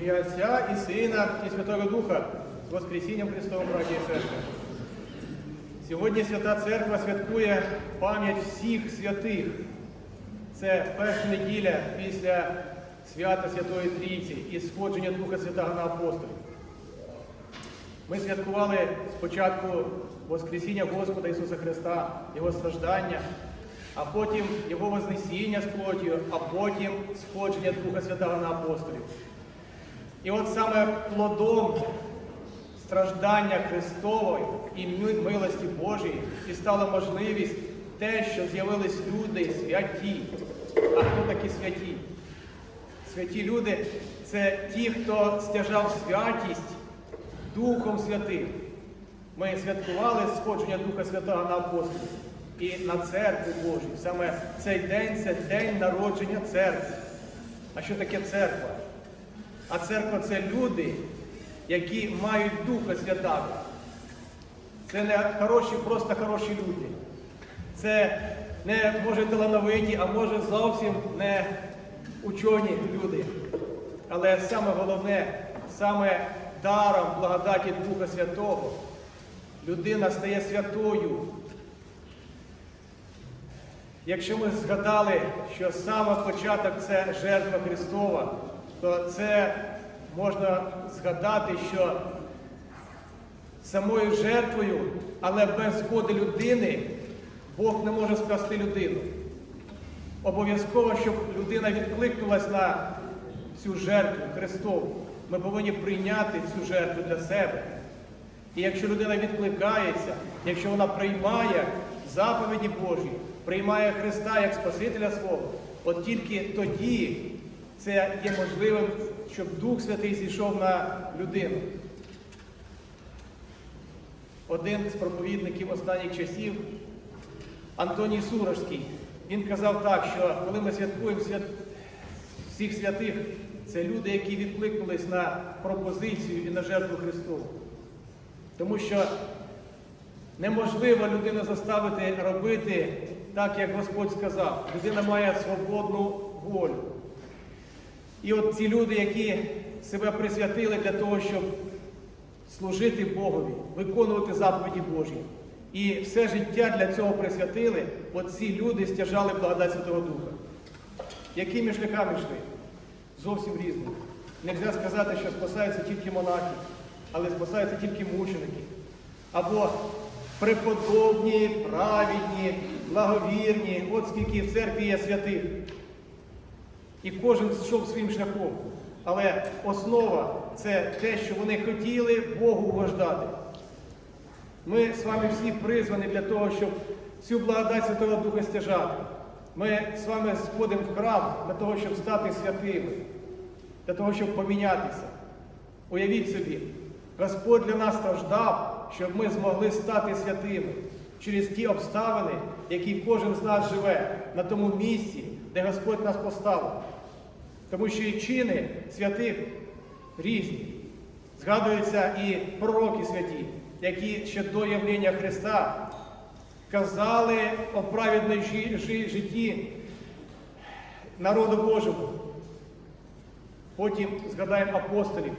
ім'я Отця і Сина і Святого Духа з Воскресінням Христовим, браті і сестри. Сьогодні Свята Церква святкує пам'ять всіх святих. Це перша неділя після свята Святої Трійці і сходження Духа Святого на апостолів. Ми святкували спочатку Воскресіння Господа Ісуса Христа, Його страждання, а потім Його Вознесіння з плотію, а потім сходження Духа Святого на апостолів. І от саме плодом страждання Христової і милості Божої і стала можливість те, що з'явились люди святі. А хто такі святі? Святі люди це ті, хто стяжав святість Духом Святим. Ми святкували сходження Духа Святого на апостолів і на церкву Божу. Саме цей день це день народження церкви. А що таке церква? А церква це люди, які мають Духа Святого. Це не хороші, просто хороші люди. Це не може талановиті, а може зовсім не учені люди. Але саме головне, саме даром благодаті Духа Святого людина стає святою. Якщо ми згадали, що саме початок це жертва Христова, то це можна згадати, що самою жертвою, але без згоди людини, Бог не може спасти людину. Обов'язково, щоб людина відкликнулась на цю жертву Христову. Ми повинні прийняти цю жертву для себе. І якщо людина відкликається, якщо вона приймає заповіді Божі, приймає Христа як Спасителя свого, от тільки тоді це є можливим, щоб Дух Святий зійшов на людину. Один з проповідників останніх часів, Антоній Сурожський, він казав так, що коли ми святкуємо свят... всіх святих, це люди, які відкликнулись на пропозицію і на жертву Христову. Тому що неможливо людину заставити робити так, як Господь сказав. Людина має свободну волю. І от ці люди, які себе присвятили для того, щоб служити Богові, виконувати заповіді Божі. І все життя для цього присвятили, от ці люди стяжали благодать Святого Духа. Якими шляхами йшли? Зовсім різними. Нельзя сказати, що спасаються тільки монахи, але спасаються тільки мученики. Або преподобні, праведні, благовірні, от скільки в церкві є святих. І кожен йшов своїм шляхом. Але основа це те, що вони хотіли Богу угождати. Ми з вами всі призвані для того, щоб цю благодать Святого Духа стяжати. Ми з вами сходимо в храм для того, щоб стати святими, для того, щоб помінятися. Уявіть собі, Господь для нас страждав, щоб ми змогли стати святими через ті обставини, які кожен з нас живе на тому місці, де Господь нас поставив. Тому що і чини святих різні. Згадуються і пророки святі, які ще до явлення Христа казали о праведній житті народу Божому. Потім згадаємо апостолів,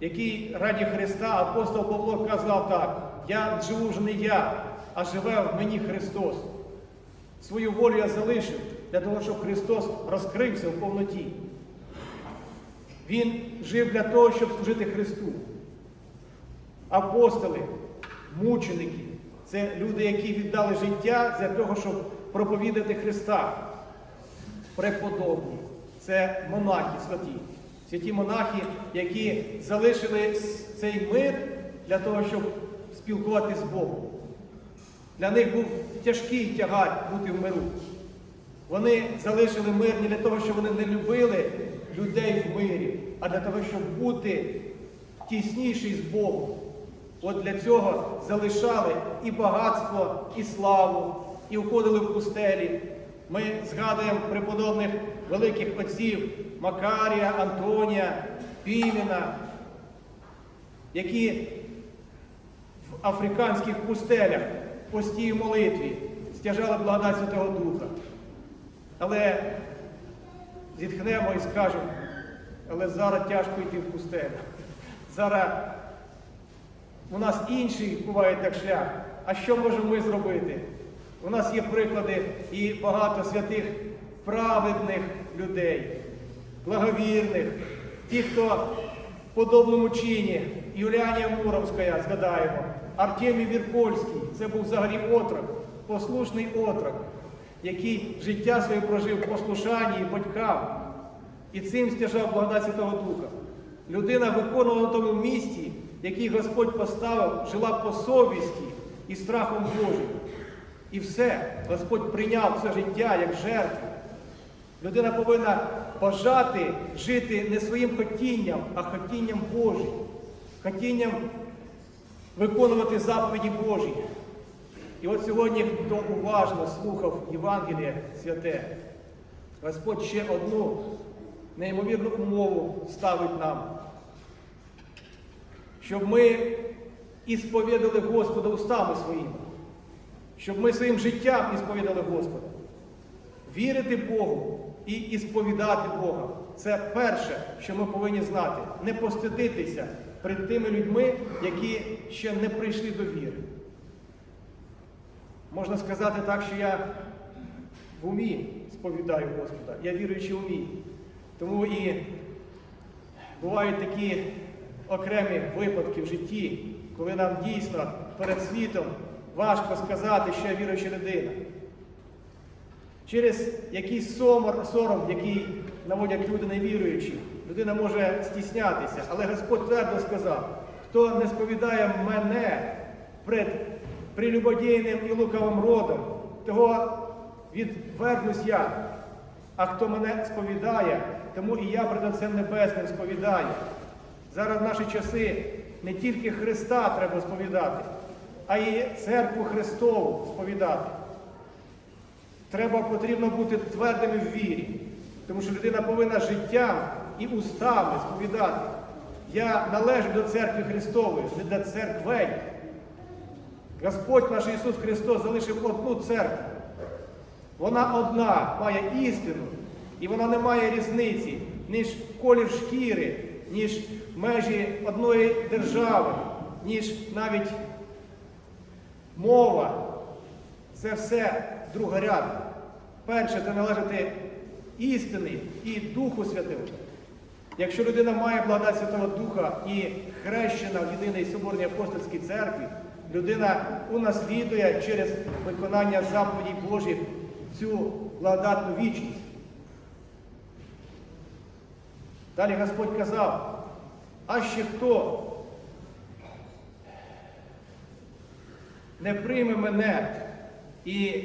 який раді Христа апостол Павло казав так: я живу вже не я, а живе в мені Христос. Свою волю я залишив для того, щоб Христос розкрився в повноті. Він жив для того, щоб служити Христу. Апостоли, мученики це люди, які віддали життя для того, щоб проповідати Христа. Преподобні це монахи святі. Святі монахи, які залишили цей мир для того, щоб спілкуватися з Богом. Для них був тяжкий тягар бути в миру. Вони залишили мир не для того, щоб вони не любили людей в мирі, а для того, щоб бути тісніші з Богом. От для цього залишали і багатство, і славу, і входили в пустелі. Ми згадуємо преподобних великих отців Макарія, Антонія, Піміна, які в африканських пустелях в постій молитві стяжали благодать Святого Духа. Але зітхнемо і скажемо, але зараз тяжко йти в пустелю. Зараз у нас інший буває так шлях. А що можемо ми зробити? У нас є приклади і багато святих праведних людей, благовірних, ті, хто в подобному чині, Юліанія Муромська, згадаємо, Артемій Вірпольський, це був взагалі отрок, послушний отрок, який життя своє прожив в послушанні батькам і цим стяжав благодать Святого Духа. Людина виконувала на тому місці, який Господь поставив, жила по совісті і страхом Божим. І все, Господь прийняв це життя як жертву. Людина повинна бажати жити не своїм хотінням, а хотінням Божим, хотінням виконувати заповіді Божі. І от сьогодні, хто уважно слухав Євангеліє святе, Господь ще одну неймовірну умову ставить нам, щоб ми ісповідали Господа устами своїми, щоб ми своїм життям ісповідали Господа. Вірити Богу і ісповідати Бога це перше, що ми повинні знати. Не постидитися перед тими людьми, які ще не прийшли до віри. Можна сказати так, що я в умі сповідаю Господа, я віруючий в умі. Тому і бувають такі окремі випадки в житті, коли нам дійсно перед світом важко сказати, що я віруюча людина. Через якийсь сором, який наводять люди невіруючі, людина може стіснятися, але Господь твердо сказав, хто не сповідає мене пред прелюбодійним і лукавим родом, того відвернусь я. А хто мене сповідає, тому і я перед Отцем Небесним сповідаю. Зараз в наші часи не тільки Христа треба сповідати, а й церкву Христову сповідати. Треба потрібно бути твердими в вірі, тому що людина повинна життям і устами сповідати. Я належу до церкви Христової, не до церквей. Господь наш Ісус Христос залишив одну церкву. Вона одна має істину, і вона не має різниці, ніж колір шкіри, ніж межі одної держави, ніж навіть мова. Це все другорядне. Перше, це належати істини і Духу Святому. Якщо людина має благодать Святого Духа і хрещена в єдиній Соборній апостольській церкві, людина унаслідує через виконання заповідей Божих цю благодатну вічність. Далі Господь казав, а ще хто не прийме мене і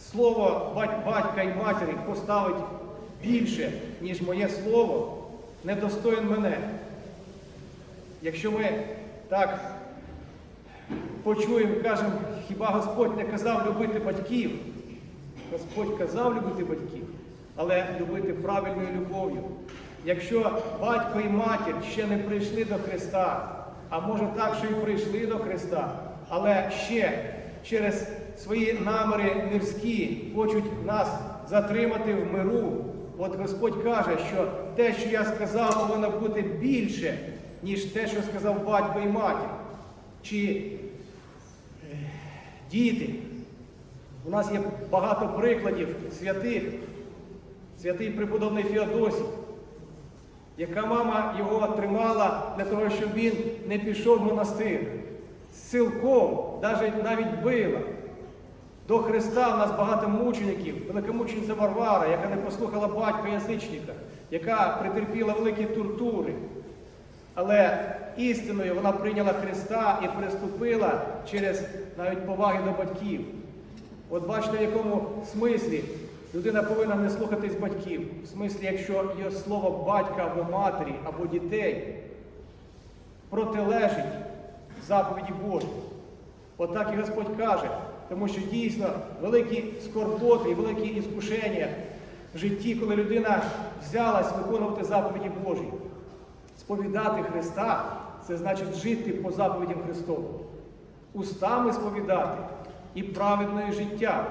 слово батька і матері поставить більше, ніж моє слово, недостоїн мене. Якщо ми так почуємо, кажемо, хіба Господь не казав любити батьків? Господь казав любити батьків, але любити правильною любов'ю. Якщо батько і матір ще не прийшли до Христа, а може так, що і прийшли до Христа, але ще через свої наміри мирські хочуть нас затримати в миру. От Господь каже, що те, що я сказав, повинно бути більше, ніж те, що сказав батько і матір. Чи е, діти. У нас є багато прикладів святих, святий преподобний Феодосій, яка мама його тримала для того, щоб він не пішов в монастир. Силком, навіть, навіть била. До Христа в нас багато мучеників, великомучениця Варвара, яка не послухала батька язичника, яка претерпіла великі тортури. Але істиною вона прийняла Христа і приступила через навіть поваги до батьків. От бачите, в якому смислі людина повинна не слухатись батьків. В смислі, якщо є слово батька або матері, або дітей протилежить заповіді Божій. Отак і Господь каже, тому що дійсно великі скорботи і великі іскушення в житті, коли людина взялась виконувати заповіді Божі. Сповідати Христа це значить жити по заповідям Христовим. Устами сповідати і праведне життя,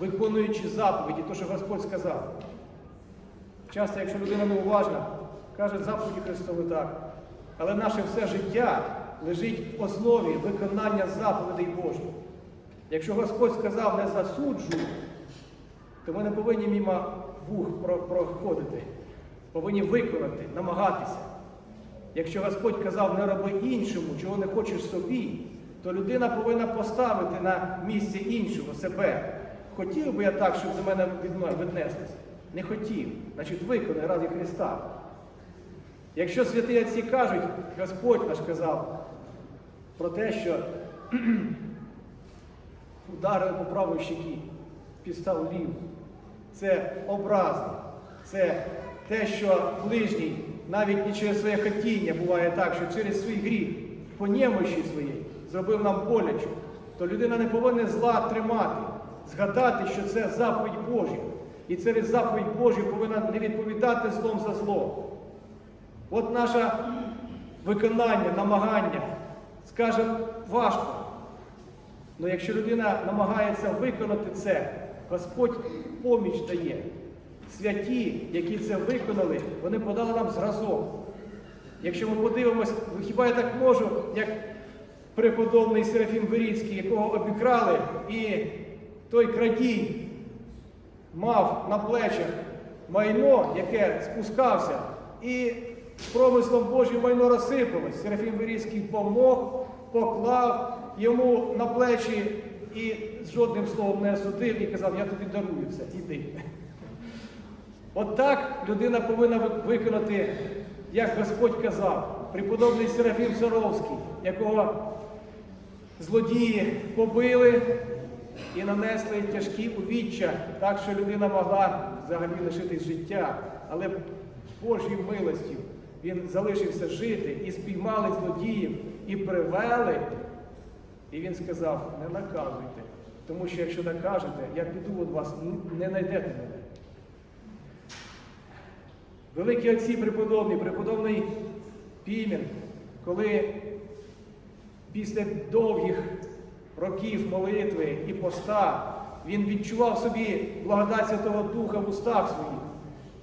виконуючи заповіді, то, що Господь сказав. Часто, якщо людина неуважна, каже заповіді Христові так. Але наше все життя лежить в основі виконання заповідей Божих. Якщо Господь сказав не засуджуй, то ми не повинні мімо вух проходити, повинні виконати, намагатися. Якщо Господь казав не роби іншому, чого не хочеш собі, то людина повинна поставити на місце іншого себе. Хотів би я так, щоб до мене від віднеслись? Не хотів. Значить, виконай ради Христа. Якщо святі отці кажуть, Господь наш казав про те, що ударив по правій щекі, підстав ліву. Це образа, це те, що ближній навіть не через своє хотіння буває так, що через свій гріх, по немощі своєї, зробив нам боляче, то людина не повинна зла тримати, згадати, що це заповідь Божа. І через заповідь Божу повинна не відповідати злом за зло. От наше виконання, намагання, скажемо, важко. Але якщо людина намагається виконати це, Господь поміч дає. Святі, які це виконали, вони подали нам зразок. Якщо ми подивимось, ну, хіба я так можу, як преподобний Серафім Виріцький, якого обікрали, і той крадій мав на плечах майно, яке спускався, і промислом Божим майно розсипалось. Серафім Вирійський помог, поклав йому на плечі і з жодним словом не осудив і казав, я тобі дарую все, іди. От так людина повинна виконати, як Господь казав, преподобний Серафім Саровський, якого злодії побили і нанесли тяжкі увіччя, так що людина могла взагалі лишитись життя. Але Божою милостю він залишився жити і спіймали злодіїв, і привели. І він сказав: не наказуйте, тому що якщо накажете, я піду від вас, не знайдете мене. Великі отці преподобні, преподобний Пімен, коли після довгих років молитви і поста він відчував собі благодать Святого Духа в устах своїх.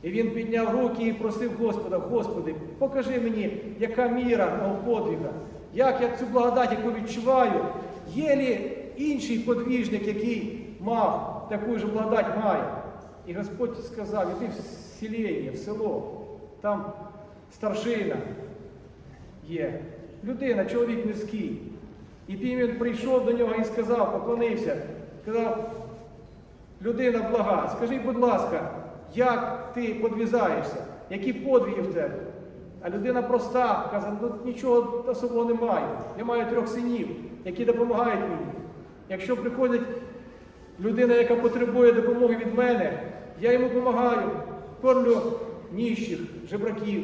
І він підняв руки і просив Господа, Господи, покажи мені, яка міра мого подвіга, як я цю благодать, яку відчуваю, є лі інший подвіжник, який мав таку ж благодать має. І Господь сказав, іди в селення, в село, там старшина є, людина, чоловік мирський. І Пімен прийшов до нього і сказав, поклонився, сказав, людина блага, скажи, будь ласка, як ти подвізаєшся, які подвиги в тебе? А людина проста, каже, ну нічого особливого немає. Я маю трьох синів, які допомагають мені. Якщо приходить людина, яка потребує допомоги від мене, я йому допомагаю, кормлю ніщих, жебраків.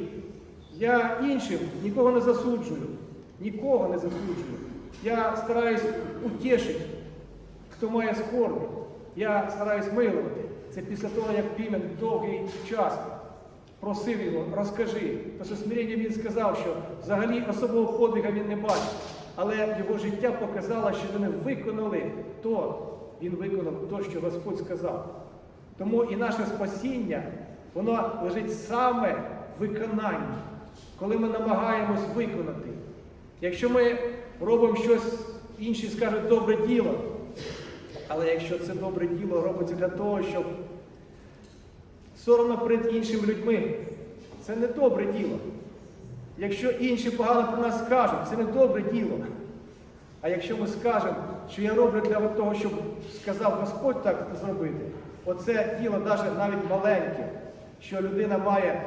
Я іншим нікого не засуджую, нікого не засуджую. Я стараюсь утішити, хто має скорби. Я стараюсь милувати. Це після того, як Пімен довгий час просив його, розкажи. Після смирення він сказав, що взагалі особого подвига він не бачив. Але його життя показало, що вони виконали то, він виконав то, що Господь сказав. Тому і наше спасіння, воно лежить саме в виконанні, коли ми намагаємось виконати. Якщо ми робимо щось, інші скажуть добре діло, але якщо це добре діло робиться для того, щоб соромно перед іншими людьми, це не добре діло. Якщо інші погано про нас скажуть, це не добре діло. А якщо ми скажемо, що я роблю для того, щоб сказав Господь так зробити, оце діло навіть, маленьке, що людина має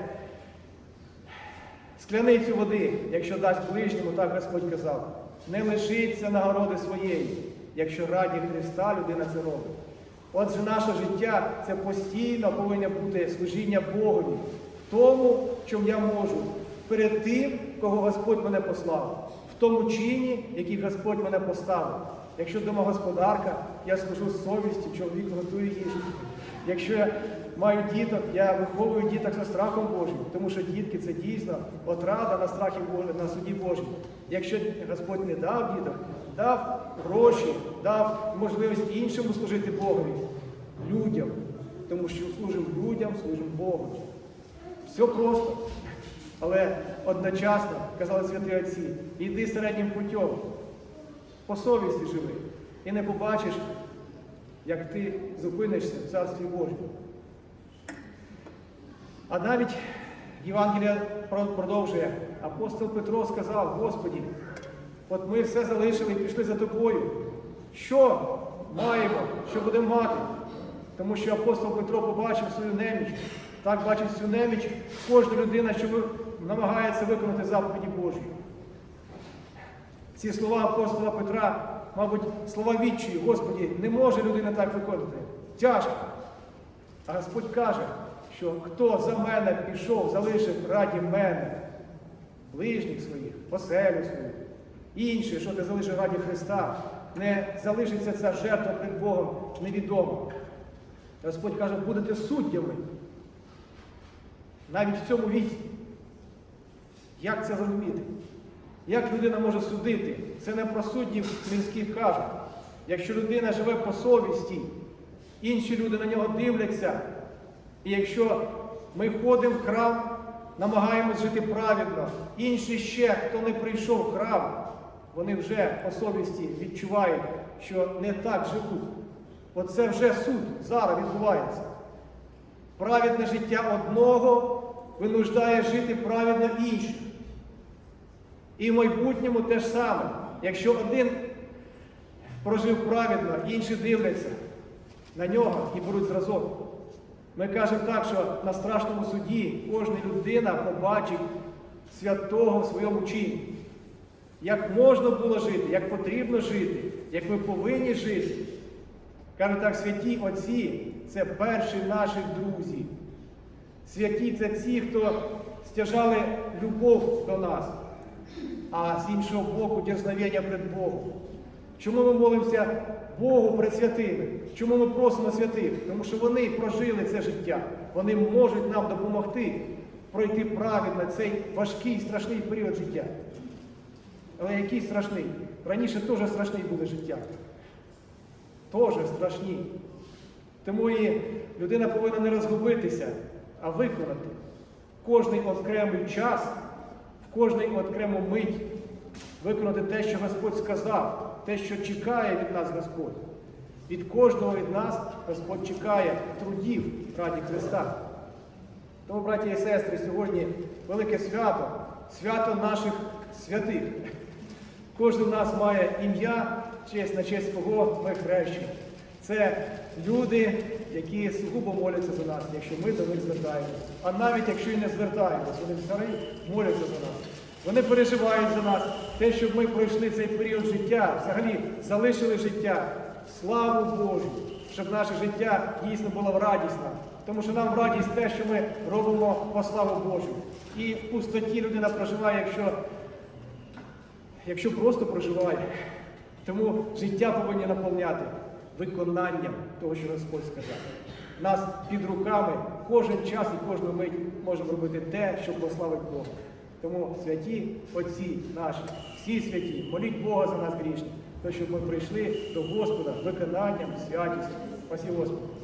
скляницю води, якщо дасть ближньому, так Господь казав, не лишиться нагороди своєї, якщо раді Христа людина це робить. Отже, наше життя це постійно повинно бути служіння Богові в тому, чому я можу, перед тим, кого Господь мене послав, в тому чині, який Господь мене поставив. Якщо домогосподарка, я служу з совістю, чоловік готує їжу. Якщо я маю діток, я виховую діток за страхом Божим, тому що дітки це дійсно отрада на страхі на суді Божій. Якщо Господь не дав діток, дав гроші, дав можливість іншому служити Богові, людям, тому що служимо людям, служимо Богу. Все просто. Але одночасно, казали святі отці, йди середнім путем, по совісті живи. І не побачиш, як ти зупинишся в Царстві Божому. А навіть Євангелія продовжує. Апостол Петро сказав, Господі, от ми все залишили і пішли за тобою. Що маємо, що будемо мати? Тому що апостол Петро побачив свою неміч. Так бачить всю неміч кожна людина, що намагається виконати заповіді Божі. Ці слова апостола Петра, мабуть, слова відчую, Господі, не може людина так виконати. Тяжко. А Господь каже, що хто за мене пішов, залишив раді мене, ближніх своїх, оселю свою, інше, що ти залишив раді Христа, не залишиться ця жертва перед Богом невідомо. Господь каже, будете суддями навіть в цьому віці. Як це зрозуміти? Як людина може судити? Це не про суддів міських кажуть. Якщо людина живе по совісті, інші люди на нього дивляться. І якщо ми ходимо в храм, намагаємось жити праведно, інші ще, хто не прийшов в храм, вони вже по совісті відчувають, що не так живуть. Оце вже суд зараз відбувається. Праведне життя одного винуждає жити праведно інших. І в майбутньому те ж саме. Якщо один прожив праведно, інші дивляться на нього і беруть зразок. Ми кажемо так, що на страшному суді кожна людина побачить святого в своєму чині. Як можна було жити, як потрібно жити, як ми повинні жити. Каже так, святі отці це перші наші друзі. Святі це ті, хто стяжали любов до нас, а з іншого боку дерзновення перед Богом. Чому ми молимося Богу перед святими? Чому ми просимо святих? Тому що вони прожили це життя. Вони можуть нам допомогти пройти правильно цей важкий страшний період життя. Але який страшний? Раніше теж страшні були життя. Теж страшні. Тому і людина повинна не розгубитися, а виконати кожний окремий час, кожний окрему мить виконати те, що Господь сказав, те, що чекає від нас Господь. Від кожного від нас Господь чекає трудів раді Христа. Тому, браті і сестри, сьогодні велике свято, свято наших святих. Кожен з нас має ім'я, честь на честь кого ми хрещені. Це люди, які сугубо моляться за нас, якщо ми до них звертаємося. А навіть якщо і не звертаємося, вони взагалі моляться за нас. Вони переживають за нас, те, щоб ми пройшли цей період життя, взагалі залишили життя. Славу Божу, щоб наше життя дійсно було радісне. Тому що нам в радість те, що ми робимо по славу Божу. І в пустоті людина проживає, якщо якщо просто проживає. Тому життя повинні наповняти виконанням того, що Господь сказав. Нас під руками кожен час і кожну мить можемо робити те, що прославить Бога. Тому святі отці наші, всі святі, моліть Бога за нас грішні, то щоб ми прийшли до Господа виконанням, святістю. Спасибо Господи.